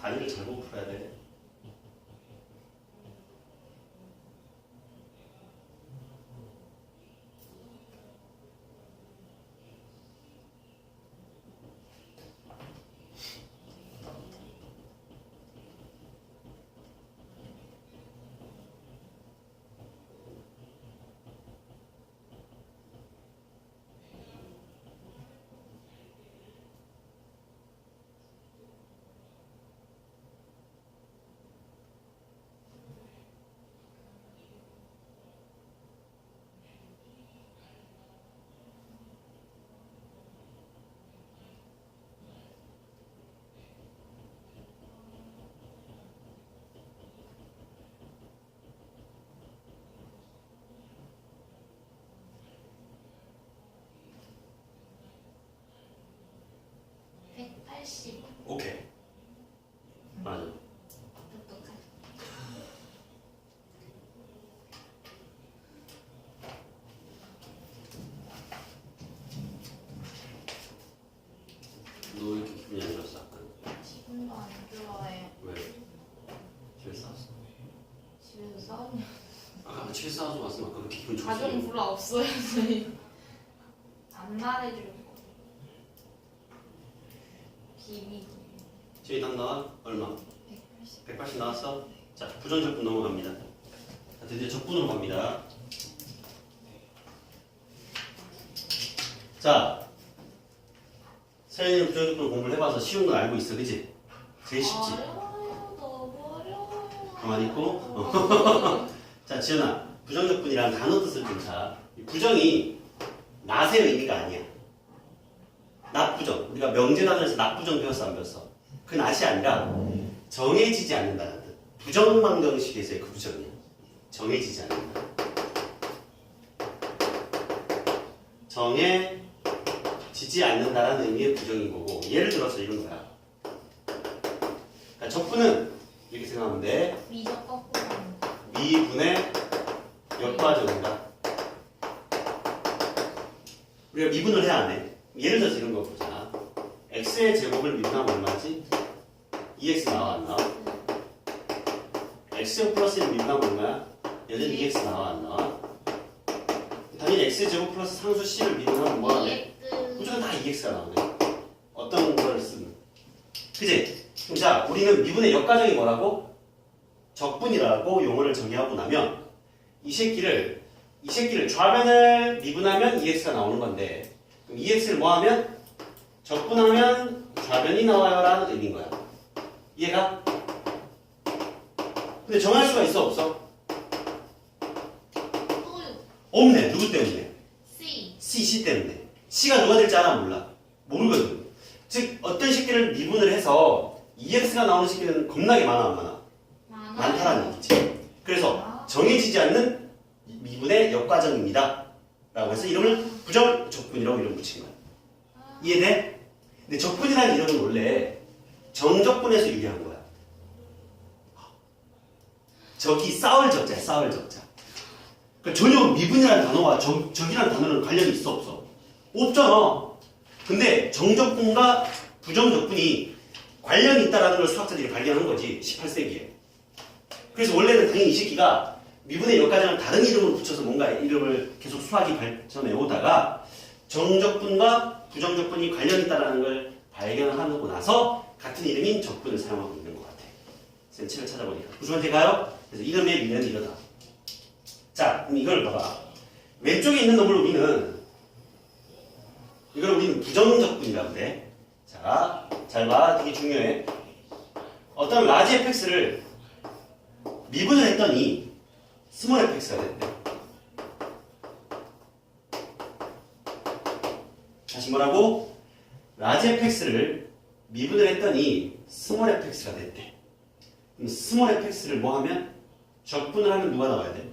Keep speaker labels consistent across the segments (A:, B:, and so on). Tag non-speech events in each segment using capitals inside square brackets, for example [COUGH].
A: 단위를 잘못 풀어야 돼.
B: 80
A: 오케이. 맞아. 똑똑한 이렇게 기분이 안 좋았어 아까?
B: 기분도 안 좋아해
A: 왜? 집에 싸웠어?
B: 집에서 싸웠냐
A: 아까 집에 싸워서 왔으면 아까 기분 좋았어.
B: 가정 불화 없어요 저희
A: 세연이는 부정적분 공부를 해봐서 쉬운 건 알고 있어, 그치? 제일 쉽지?
B: 어려워요 너무 어려워요.
A: 가만히 있고. 어. [LAUGHS] 자, 지연아, 부정적분이란 단어 뜻을 좀 자. 이 부정이 낫의 의미가 아니야. 낫부정. 우리가 명제단에서 낫부정 배웠어, 안 배웠어? 그 낫이 아니라 정해지지 않는다는 뜻. 부정망정식에서의 그 부정이야. 정해지지 않는다. 정해 지지 않는다라는 의미의 부정인 거고, 예를 들어서 이런 거야. 그러니까 적분은 이렇게 생각하면 돼.
B: 미적 거꾸로 하는 거.
A: 미분의 역과정이다. 우리가 미분을 해야 안 해. 예를 들어서 이런 거 보자. x의 제곱을 미분하면 얼마지? 2x 나와 안 나와? x제곱 플러스 1 미분하면 얼마야? 여전히 2x 나와 안 나와? 당연히 x제곱 플러스 상수 c를 미분하면 뭐하네? 무조건 다 2x가 나오네. 어떤 걸 쓰면. 그지? 그럼 자, 우리는 미분의 역과정이 뭐라고? 적분이라고 용어를 정의하고 나면 이 새끼를 이 새끼를 좌변을 미분하면 2x가 나오는 건데 그럼 2x를 뭐 하면 적분하면 좌변이 나와요 라는 의미인 거야. 이해가? 근데 정할 수가 있어 없어? 없네. 누구 때문에?
B: C.
A: C, C 때문에. C가 누가 될지 알아 몰라. 모르거든. 즉 어떤 새끼를 미분을 해서 2x가 나오는 새끼는 겁나게 많아 안 많아?
B: 많아요.
A: 많다라는 얘기지. 그래서 정해지지 않는 미분의 역과정입니다. 라고 해서 이름을 부정 적분이라고 이름 붙인 거야.
B: 아,
A: 이해돼? 근데 적분이라는 이름은 원래 정적분에서 유래한 거야. 적이 싸울 적자야, 싸울 적자. 그러니까 전혀 미분이라는 단어와 적, 적이라는 단어는 관련이 있어, 없어? 없잖아. 근데 정적분과 부정적분이 관련이 있다라는 걸 수학자들이 발견한 거지, 18세기에. 그래서 원래는 당연히 이 새끼가 미분의 역과정을 다른 이름으로 붙여서 뭔가 이름을 계속 수학이 발전해 오다가 정적분과 부정적분이 관련이 있다는 걸 발견하고 나서 같은 이름인 적분을 사용하고 있는 것 같아. 쌤 책을 찾아보니까. 구조한테 가요? 그래서 이름의 미래는 이러다. 자, 그럼 이걸 봐봐. 왼쪽에 있는 놈을 우리는 이걸 우리는 부정적분이라고 그래. 자, 잘 봐. 되게 중요해. 어떤 라지 fx를 미분을 했더니 스몰 fx가 됐대. 다시 뭐라고? 라지 fx를 미분을 했더니 스몰 fx가 됐대. 그럼 스몰 fx를 뭐 하면? 적분을 하면 누가 나와야 돼?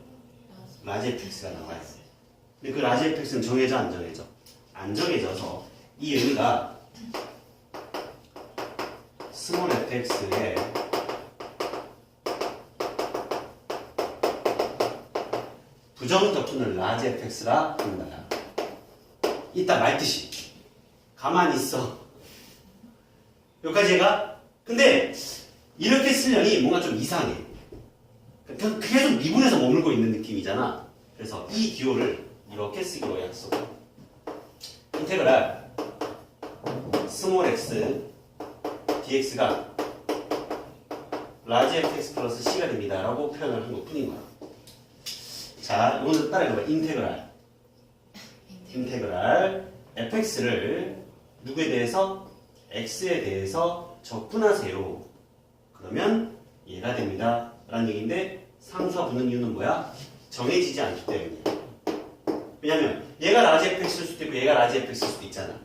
A: 라지 fx가 나와야 돼. 근데 그 라지 fx는 정해져 안 정해져? 안 정해져서 이 의미가 스몰 fx의 부정적분을 라지 fx라 한다. 이따 말듯이 가만히 있어. 여기까지 해가? 근데 이렇게 쓰려니 뭔가 좀 이상해. 그- 계속 미분에서 머물고 있는 느낌이잖아. 그래서 이 듀오를 이렇게 쓰기로 약속. 인테그랄 스몰 x dx가 라지 fx 플러스 c가 됩니다. 라고 표현을 한 것 뿐인 거야. 자, 이거는 따라해봐. 인테그랄. 인테그랄 fx를 누구에 대해서? x에 대해서 적분하세요. 그러면 얘가 됩니다. 라는 얘기인데 상수와 붙는 이유는 뭐야? 정해지지 않기 때문이야. 왜냐면 얘가 라지 fx일 수도 있고 얘가 라지 fx일 수도 있잖아.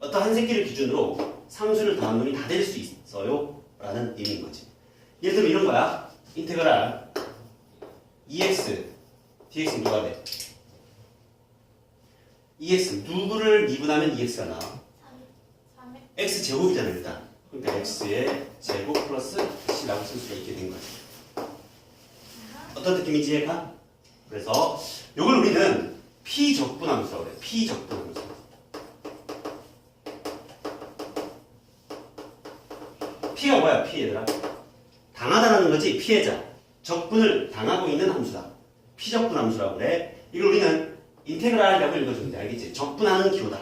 A: 어떤 한 새끼를 기준으로 상수를 더한 놈이 다 될 수 있어요. 라는 의미인 거지. 예를 들면 이런 거야. 인테그랄 EX DX는 누가 돼? EX 누구를 미분하면 EX가 나와?
B: 3에
A: X 제곱이잖아 일단. 그러니까 X의 제곱 플러스 C라고 쓸 수가 있게 된 거지. 어떤 느낌인지 이해가? 그래서 이걸 우리는 피적분함수라고 그래. 피적분함수. P가 뭐야? P 얘들아. 당하다라는 거지 피해자. 적분을 당하고 있는 함수다. 피적분함수라고 그래. 이걸 우리는 인테그랄이라고 읽어주면 돼. 알겠지? 적분하는 기호다.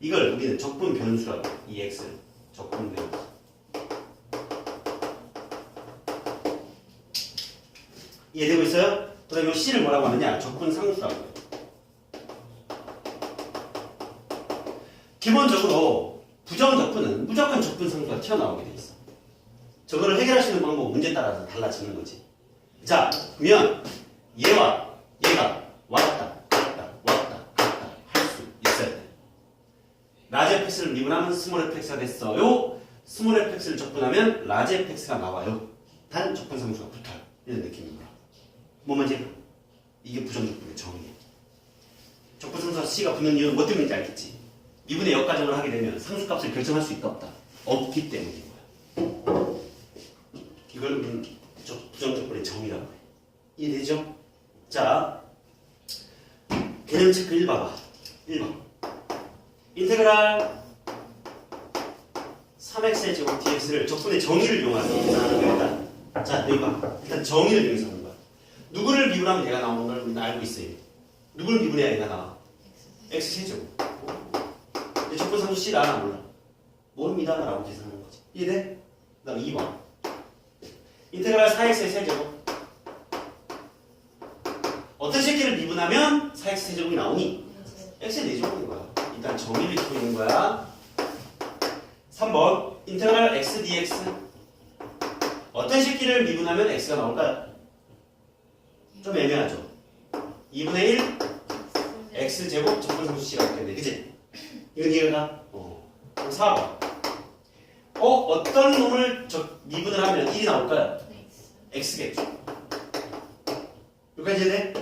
A: 이걸 우리는 적분 변수라고 해. 이 x를 적분 변수. 이해되고 있어요? 그 다음에 이 c를 뭐라고 하느냐? 적분 상수라고 해요. 기본적으로 부정 적분은 무조건 적분 상수가 튀어나오게 돼 있어. 저거를 해결하시는 방법 문제 따라서 달라지는 거지. 자, 그러면 얘와 얘가 왔다 갔다 왔다 갔다 할 수 있어야 돼. 라지 fx를 미분하면 스몰 fx가 됐어요. 스몰 fx를 적분하면 라지 fx가 나와요. 단 적분 상수가 붙어요. 이런 느낌인 거야. 뭐만 지 이게 부정적분의 정의야. 적분 상수와 c가 붙는 이유는 뭐 때문인지 알겠지? 미분의 역가정을 하게 되면 상수값을 결정할 수 있다 없다? 없기 때문인 거야. 이걸 부정적분의 정의라고 해. 이해되죠? 자, 개념 체크 1 봐봐. 1번. 인테그랄 3x의 제곱 dx를 적분의 정의를 이용해서 계산하는 거야. 일단. 자, 여기 봐. 일단 정의를 이용해서 하는 거야. 누구를 미분하면 얘가 나오는 걸 우리는 알고 있어요. 누구를 미분해야 얘가 나와? x 세제곱. 근데 적분 상수 c 나나 몰라. 모릅니다. 라고 계산하는 거지. 이해돼? 그 다음 2번. 인테그랄 4x의 세제곱. 어떤 새끼를 미분하면 4x 세제곱이 나오니? x의 4제곱인 거야. 일단 정의를 입고 있는 거야. 3번 인테그랄 x dx 어떤 새끼를 미분하면 x가 나올까요? 좀 애매하죠. 2분의 1 x 제곱 적분상수 c가 있겠네. 그치? 이해가? 어. 그럼 4번 어? 어떤 놈을 적- 미분을 하면 1이 나올까요? x겠죠. 여기까지 이해돼?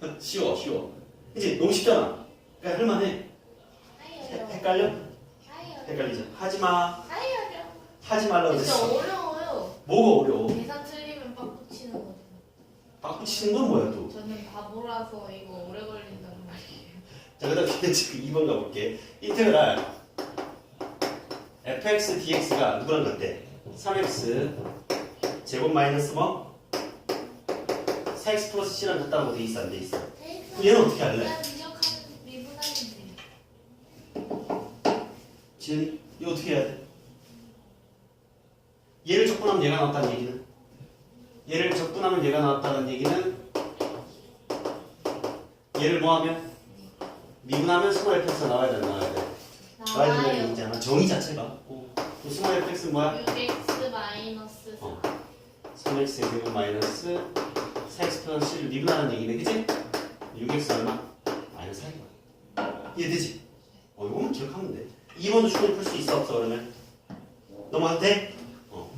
A: [LAUGHS] 쉬워, 쉬워. 이제 너무 쉽잖아. 그러니까 할만해. 헷- 헷갈려? 헷갈리죠. 하지 마. 하지 말라고
B: 진짜
A: 그랬어.
B: 어려워요.
A: 뭐가 어려워?
B: 계산 틀리면 빡 붙이는 거죠.
A: 바꾸치는 건 뭐야 또?
B: 저는 바보라서 이거 오래 걸린단 말이에요.
A: 자, [LAUGHS] 그 다음에 지금 2번 가볼게. 인테그랄 fx dx가 누구랑 같대? 3x 제곱 마이너스 뭐? 4x 플러스 c랑 같다고 돼 있어 안 돼 있어? 얘는 어떻게 할래? 지현이 이거 어떻게 해야 돼? 얘를 적분하면 얘가 나왔다는 얘기는 얘를 적분하면 얘가 나왔다는 얘기는 얘를 뭐하면 미분하면 스몰 fx가 나와야 돼 나와야 돼 나와야 된다는
B: 나와요.
A: 얘기잖아 정의 자체가 어. 그 스몰 fx는 뭐야?
B: 6x 마이너스 4.
A: 어. 3x 제곱 마이너스 4x 플러스 c를 미분하는 얘기네 그치? 6x 얼마? 마이너스 4인 이해되지? 어 이거만 기억하면 돼 2번도 충분히 풀 수 있어 없어 그러면? 넘어가도 돼? 어.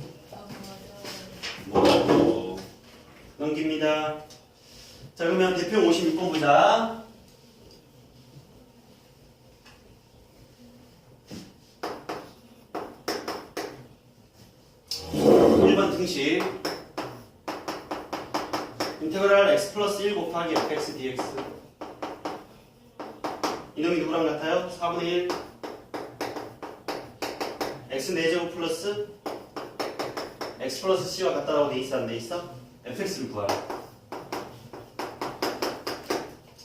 A: 뭐 넘깁니다 자 그러면 대표 56번 보자 일번 등식 인테그랄 x 플러스 1 곱하기 fx dx 이놈이 누구랑 같아요? 4분의 1 x 4제곱 플러스 x 플러스 c와 같다라고 돼 있어 안 돼 있어? fx를 구하라.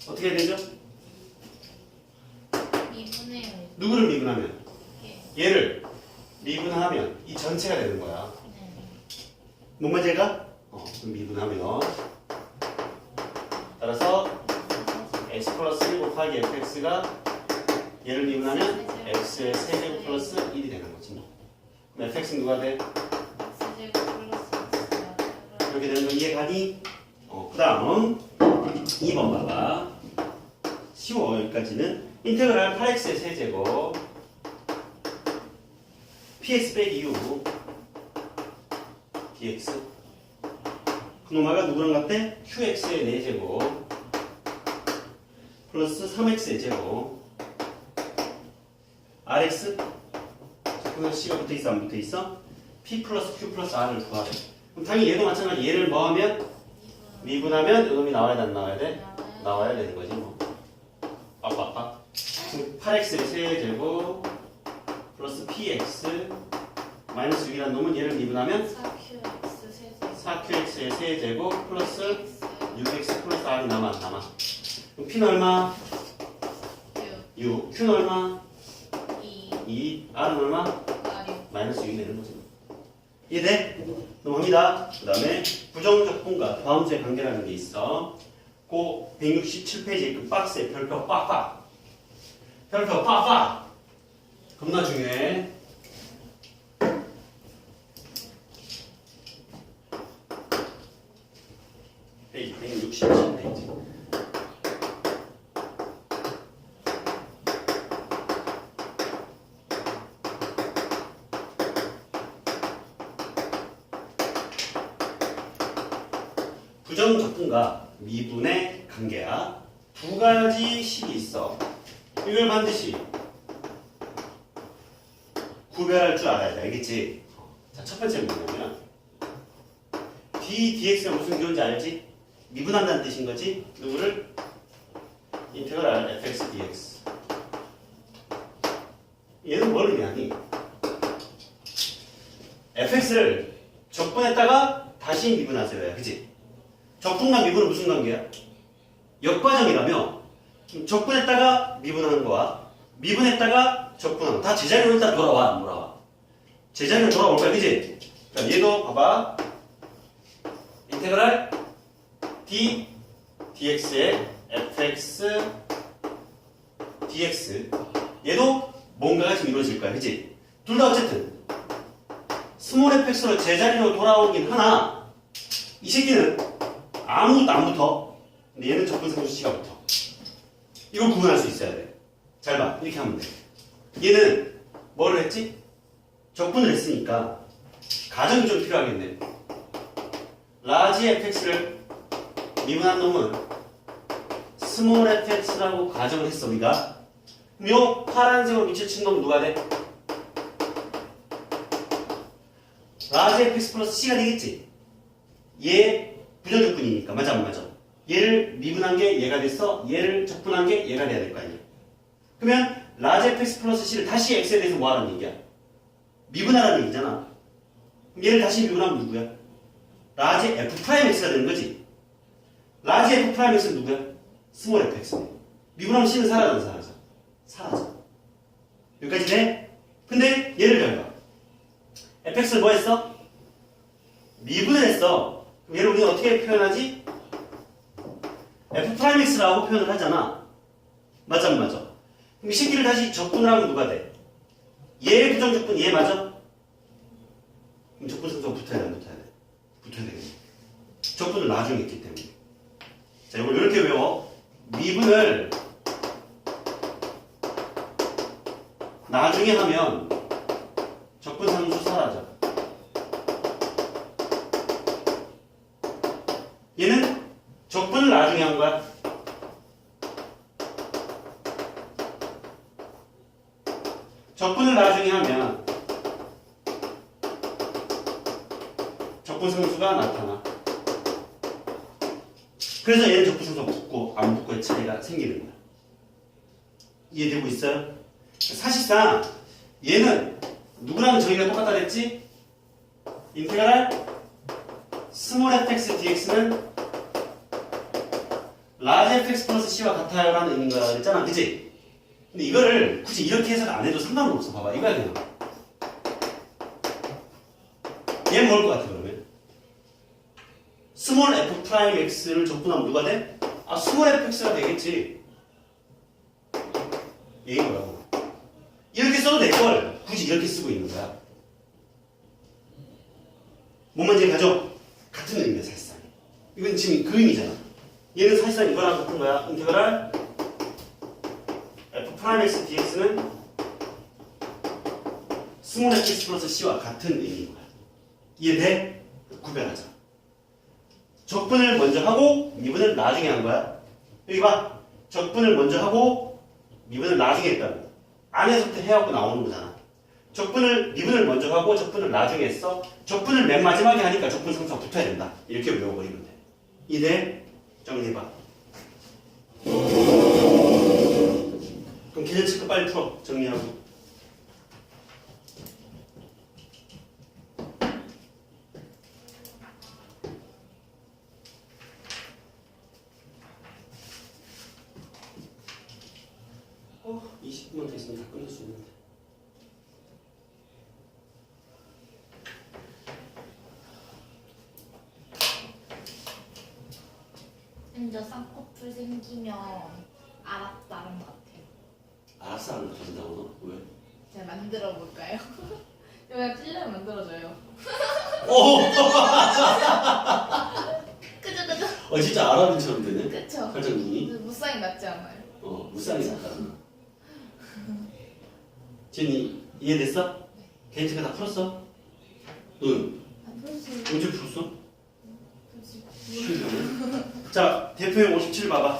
A: 어떻게 해야 되죠?
B: 미분해요.
A: 누구를 미분하면?
B: 이게.
A: 얘를 미분하면 이 전체가 되는.
B: 네.
A: 뭔 말인가? 미분하면 따라서 x 플러스 1 곱하기 fx가 얘를 미분하면 x의 세제곱 플러스 1이 되는 거지. 뭐. 그럼 fx는 누가 돼? 이렇게 되는 거 이해가니? 어, 그 다음 2번 봐봐. 쉬워 여기까지는 인테그랄 8x의 세제곱 px 빼기 u dx 그놈아가 누구랑 같대? qx의 4제곱 플러스 3x의 제곱. rx 자, 그거 c가 붙어있어 안 붙어있어? p 플러스 q 플러스 r을 구하래. 그럼 당연히 얘도 마찬가지. 얘를 뭐 하면? 미분하면 이놈이 나와야 돼, 안 나와야 돼? 나와야 되는 거지 뭐. 빡빡빡 8x 세제곱 플러스 px 마이너스 6이라는 놈은 얘를 미분하면
B: 4qx 세제곱
A: 4qx의 세제곱 플러스
B: x
A: 6x 플러스 r이 남아 안 남아. 그럼 p는 얼마?
B: 6
A: 6 q는 얼마?
B: 2
A: 2 r은 얼마?
B: 4 6
A: 마이너스 6이 되는 거지. 이해돼? 넘어갑니다. 그 다음에 부정적분과 다음수의 관계라는 게 있어. 그 167페이지 그 박스에 별표 빡빡. 별표 빡빡. 겁나 중요해 페이지 167페이지 부정적분과 미분의 관계야. 두 가지 식이 있어. 이걸 반드시 구별할 줄 알아야 돼. 알겠지? 자, 첫 번째는 뭐냐면 d, dx가 무슨 기호인지 알지? 미분한다는 뜻인 거지? 누구를? 인테그랄 fx, dx. 얘는 뭘 의미하니? fx를 적분했다가 다시 미분하세요. 그치? 적분과 미분은 무슨 관계야? 역과정이라며 적분했다가 미분하는 거와 미분했다가 적분하는 거 다 제자리로 일단 돌아와 안 돌아와? 제자리로 돌아올 거야 그지? 자 얘도 봐봐 인테그랄 d dx의 fx dx 얘도 뭔가가 지금 이루어질 거야 그지? 둘 다 어쨌든 스몰 fx로 제자리로 돌아오긴 하나 이 새끼는 아무것도 안 붙어. 근데 얘는 적분상수 C가 붙어. 이걸 구분할 수 있어야 돼. 잘 봐. 이렇게 하면 돼. 얘는 뭐를 했지? 적분을 했으니까 가정이 좀 필요하겠네. 라지 fx를 미분한 놈은 스몰 fx라고 가정을 했어 우리가. 요 파란색으로 밑에 친 놈은 누가 돼? 라지 fx 플러스 c가 되겠지? 얘 부정적분이니까 맞아 안 맞아? 얘를 미분한 게 얘가 됐어 얘를 적분한 게 얘가 돼야 될 거 아니야 그러면 라지 fx 플러스 c를 다시 x에 대해서 뭐 하라는 얘기야? 미분하라는 얘기잖아 얘를 다시 미분하면 누구야? 라지 f 프라임 x가 되는 거지 라지 f 프라임 x는 누구야? 스몰 fx 미분하면 c는 사라져 안 사라져? 사라져 여기까지 돼? 근데 얘를 잘 봐 fx를 뭐 했어? 미분을 했어 얘를 우리는 어떻게 표현하지? f'x라고 표현을 하잖아. 맞아, 안 맞아? 그럼 이 새끼를 다시 적분을 하면 누가 돼? 얘 부정적분, 얘 맞아? 그럼 적분 상수가 붙어야 돼, 안 붙어야 돼? 붙어야 되겠네. 적분을 나중에 했기 때문에. 자, 이걸 이렇게 외워. 미분을 나중에 하면 차이가 생기는 거야. 이해되고 있어요? 사실상 얘는 누구랑 저희가 똑같다 그랬지? 인테그랄 스몰 fx dx는 라지 fx 플러스 c와 같아요 라는 거라 그랬잖아 그치? 근데 이거를 굳이 이렇게 해석 안 해도 상관은 없어 봐봐 이거야 그냥 얘는 뭘 것 같아 그러면? 스몰 f 프라임 x를 적분하면 누가 돼? 아 스몰 fx가 되겠지. 얘인 거라고. 이렇게 써도 될 걸. 굳이 이렇게 쓰고 있는 거야. 뭔 말인지 가죠? 같은 의미야 사실상. 이건 지금 그 의미잖아. 얘는 사실상 이거랑 같은 거야. 인테그랄 f 프라임 x dx는 스몰 x 플러스 c와 같은 의미인 거야. 이해돼? 구별하자 적분을 먼저 하고 미분을 나중에 한 거야. 여기 봐. 적분을 먼저 하고 미분을 나중에 했다고 안에서부터 해갖고 나오는 거잖아. 적분을 미분을 먼저 하고 적분을 나중에 했어. 적분을 맨 마지막에 하니까 적분 상수가 붙어야 된다. 이렇게 외워버리면 돼. 이해? 정리해봐. 그럼 계절 체크 빨리 풀어. 정리하고 어, 20분만 더 있으면 다 끝낼 수 있는데
B: 먼저 쌍꺼풀 생기면 알았다는 것 같아요.
A: 알았어 거 가진다고 너? 왜?
B: 제가 만들어 볼까요? 여기가 [LAUGHS] 찔러면 만들어져요. [LAUGHS]
A: 오! [LAUGHS]
B: 그죠 그죠
A: 어 진짜 아랍인처럼 되네
B: 그쵸.
A: 살짝 눈이
B: 무쌍이 맞지 않아요?
A: 어 무쌍이 약간 제니 이해됐어? 개인체가 다 풀었어? 응
B: 안.
A: 언제 풀었어?
B: 그치.
A: 쉬운 자 대표형 57 봐봐